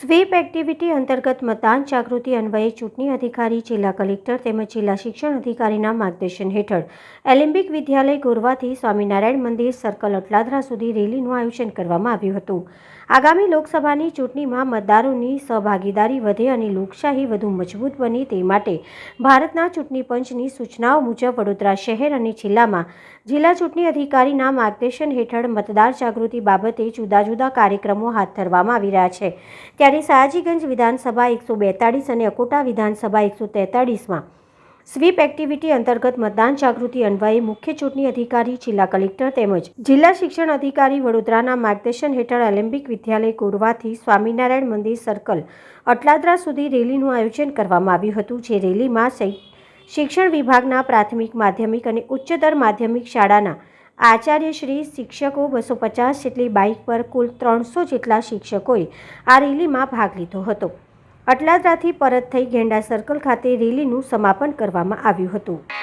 Sweep activity અંતર્ગત મતદાન જાગૃતિ અન્વયે ચૂંટણી અધિકારી, જિલ્લા કલેક્ટર તેમજ જિલ્લા શિક્ષણ અધિકારીના માર્ગદર્શન હેઠળ એલિમ્પિક વિદ્યાલય ગોરવાથી સ્વામિનારાયણ મંદિર સર્કલ અટલાદરા સુધી રેલીનું આયોજન કરવામાં આવ્યું હતું. આગામી લોકસભાની ચૂંટણીમાં મતદારોની સહભાગીદારી વધે અને લોકશાહી વધુ મજબૂત બને તે માટે ભારતના ચૂંટણી પંચની સૂચનાઓ મુજબ વડોદરા શહેર અને જિલ્લામાં જિલ્લા ચૂંટણી અધિકારીના માર્ગદર્શન હેઠળ મતદાર જાગૃતિ બાબતે જુદા જુદા કાર્યક્રમો હાથ ધરવામાં આવી રહ્યા છે. ત્યારે સયાજીગંજ વિધાનસભા એકસો બેતાળીસ અને અકોટા વિધાનસભા એકસો તેતાળીસમાં સ્વીપ એક્ટિવિટી અંતર્ગત મતદાન જાગૃતિ અન્વયે મુખ્ય ચૂંટણી અધિકારી જિલ્લા કલેક્ટર તેમજ જિલ્લા શિક્ષણ અધિકારી વડોદરાના માર્ગદર્શન હેઠળ ઓલિમ્પિક વિદ્યાલય કોરવાથી સ્વામિનારાયણ મંદિર સર્કલ અટલાદરા સુધી રેલીનું આયોજન કરવામાં આવ્યું હતું, જે રેલીમાં શિક્ષણ વિભાગના પ્રાથમિક, માધ્યમિક અને ઉચ્ચતર માધ્યમિક શાળાના આચાર્યશ્રી શિક્ષકો બસો પચાસ જેટલી બાઇક પર કુલ ત્રણસો જેટલા શિક્ષકોએ આ રેલીમાં ભાગ લીધો હતો. અટલાદરાથી પરત થઈ ગેંડા સર્કલ ખાતે રેલીનું સમાપન કરવામાં આવ્યું હતું.